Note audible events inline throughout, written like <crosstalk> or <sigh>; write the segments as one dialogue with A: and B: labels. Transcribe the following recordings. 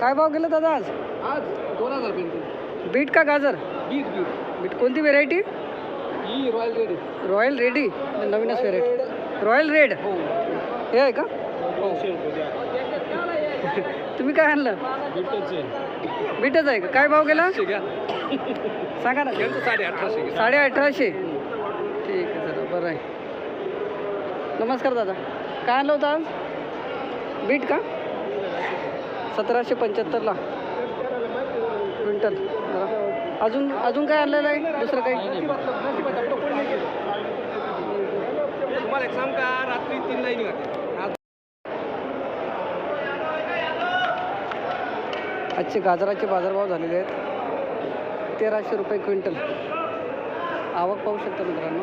A: काय भाव गेलं दादा आज?
B: आज दोन हजार
A: बीट का गाजर?
B: Beet beet.
A: बीट कोणती व्हेरायटी
B: ही रॉयल रेडी
A: रॉयल रेडी नवीनच व्हेरायटी रॉयल रेड
B: हो.
A: हे आहे का?
B: हो.
A: तुम्ही काय आणलं?
B: बीटच आहे.
A: बीटच आहे का? काय भाव गेला? सांगा ना.
B: साडे अठराशे.
A: साडे अठराशे. ठीक आहे चला बरं आहे. नमस्कार दादा. काय आणलं होतं आज? बीट का? सतराशे पंच्याहत्तरला. क्विंटल. अजून अजून काय आणलेलं आहे? दुसरं काही
B: तुम्हाला एक सांग का? रात्री तीन लाईनी घातल्या आज
A: आजचे गाजराचे बाजारभाव झालेले आहेत. तेराशे रुपये क्विंटल. आवक पाहू शकता मित्रांनो.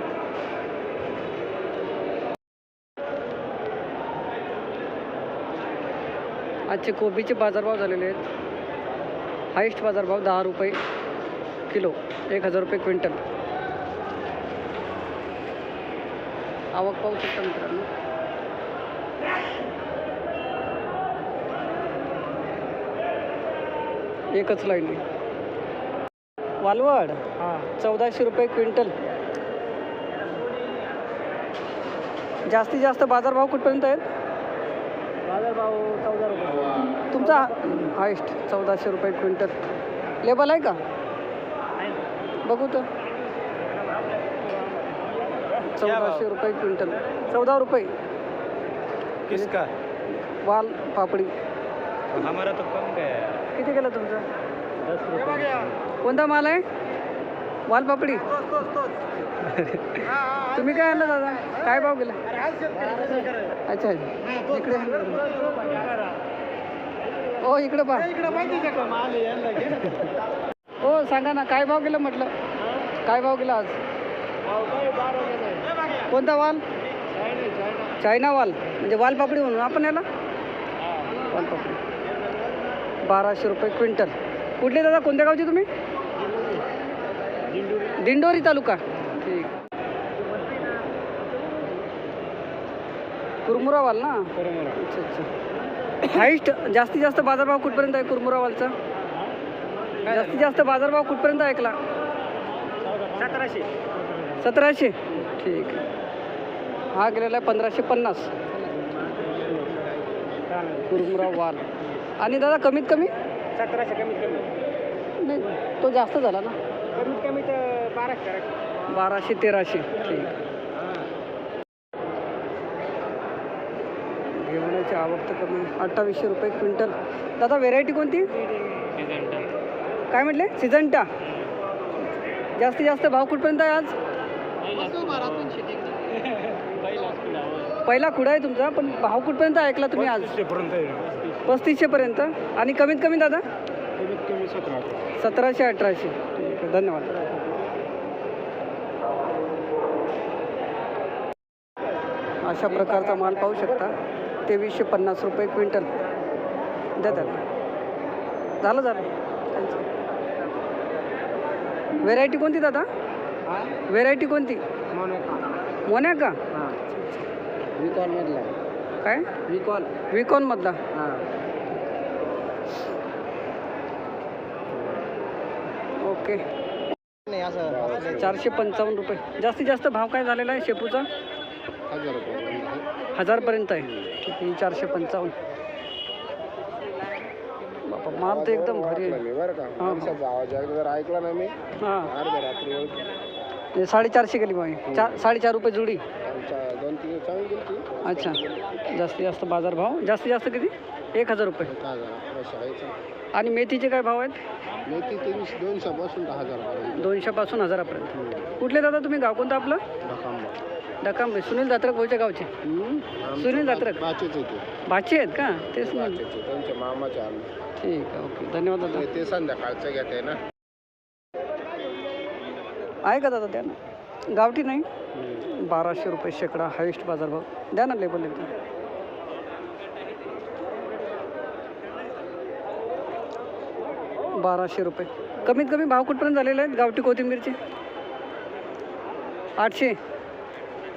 A: आजचे कोबीचे बाजारभाव झालेले आहेत. हायेस्ट बाजारभाव दहा रुपये किलो एक हजार रुपये क्विंटल. आवक पाहू शकता मित्रांनो. एकच लाईन आहे. वालवड
B: हां.
A: चौदाशे रुपये क्विंटल. जास्तीत जास्त बाजारभाव कुठपर्यंत आहेत
B: बाजार भाव चौदा रुपये
A: तुमचा हायस्ट चौदाशे रुपये क्विंटल. लेबल आहे का? बघू तर. चौदाशे रुपये क्विंटल. चौदा रुपये.
B: किसका?
A: वाल पापडी.
B: हमारा तो कम का
A: किती गेलं तुमचं? कोणता माल आहे? वाल पापडी. <laughs> तुम्ही काय आणलं दादा? काय भाव गेला? अच्छा इकडे हो इकडे पा हो सांगा ना काय भाव गेला म्हटलं? काय भाव गेला आज? कोणता वाल? चायना वाल. म्हणजे वाल पापडी म्हणून. आपण याला? वाल पापडी. बाराशे रुपये क्विंटल. कुठले दादा? कोणत्या गावचे तुम्ही? दिंडोरी तालुका. ठीक. कुरमुरा वाल ना अच्छा अच्छा. हाईस्ट जास्तीत जास्त बाजारभाव कुठपर्यंत आहे कुरमुरा वालचा जास्तीत जास्त बाजारभाव कुठपर्यंत ऐकला
B: सतराशे.
A: सतराशे? ठीक. आहे हा गेलेला आहे पंधराशे पन्नास. कुरमुरा वाल आणि दादा कमीत कमी?
B: सतराशे कमीत कमी.
A: नाही तो जास्त झाला ना.
B: कमीत कमी तर बाराशे.
A: बाराशे तेराशे. ठीक. आवक तर कमी. अठ्ठावीसशे रुपये क्विंटल. दादा व्हेरायटी कोणती? काय म्हटले? सिजंटा. जास्तीत जास्त भाव कुठपर्यंत आहे आज? पहिला खुडा आहे तुमचा पण भाव कुठपर्यंत ऐकला तुम्ही आज?
B: पर्यंत
A: पस्तीसशे पर्यंत आणि कमीत कमी दादा? सतराशे अठराशे. धन्यवाद. अशा प्रकारचा माल पाहू शकता. तेवीसशे पन्नास रुपये क्विंटल. द्या त्याला झालं. झालं व्हेरायटी कोणती दादा? व्हेरायटी कोणती? मोन्या का
B: विकॉल मधला
A: काय?
B: विकॉल
A: विकॉनमधला.
B: हां.
A: ओके. चारशे पंचावन्न रुपये. जास्तीत जास्त भाव काय झालेला आहे शेपूचा? हजारपर्यंत आहे. आहे चारशे पंचावन्न. बापा माल तर एकदम भारी आहे.
B: बरं का?
A: हां.
B: माणसाचा आवाज एकदा जर ऐकला ना मी.
A: हां.
B: अर्ध्या रात्री
A: हे साडेचारशे गेली भाई चार साडेचार रुपये जुडी.
B: आमच्या दोन तीन चांगली गेली ती.
A: अच्छा. जास्तीत जास्त बाजार भाव. जास्तीत जास्त किती? एक हजार रुपये.
B: दहा हजार.
A: आणि मेथीचे काय भाव आहेत?
B: मेथी तीनशे दोनशेपासून दहा हजारपर्यंत.
A: दोनशेपासून हजारापर्यंत. कुठले दादा तुम्ही? गाव कोणतं आपलं? डकांबे सुनील जात्रक भाऊच्या गावचे. सुनील जात्रक? भाचे आहेत का? तेच
B: त्यांच्या मामाच्या
A: ठीक आहे ओके. धन्यवाद दादा.
B: ते संध्याकाळचं घेते ना.
A: आहे का दादा द्या ना गावठी नाही? बाराशे रुपये शेकडा हायेस्ट बाजारभाव द्या ना लेबल एकदम बाराशे रुपये. कमीत कमी भाव कुठपर्यंत झालेले आहेत गावठी कोथिंबीरचे? आठशे.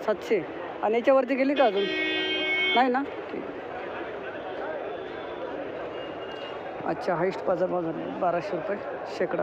A: सातशे. आणि याच्यावरती गेली का अजून? नाही ना? ठीक. अच्छा हाईस्ट बाजार बाजार बाराशे रुपये शेकडा.